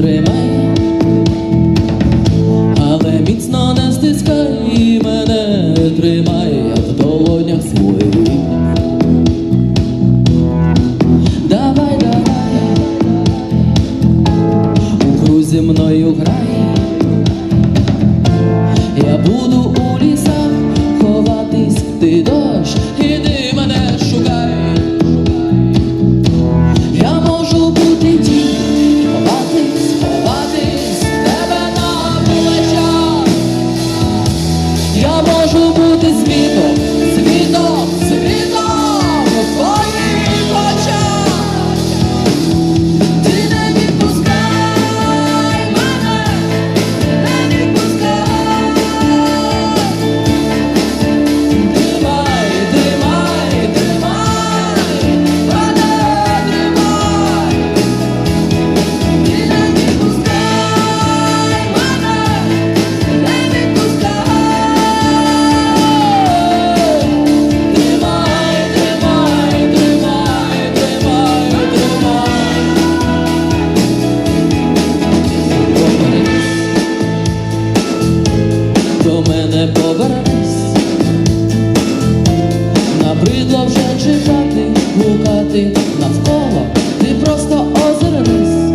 entre Бридло вже чекати, гукати навколо, ти просто озирнись.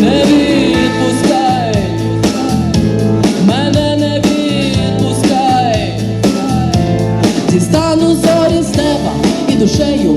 Не відпускай, мене не відпускай, дістану зорі з неба і душею.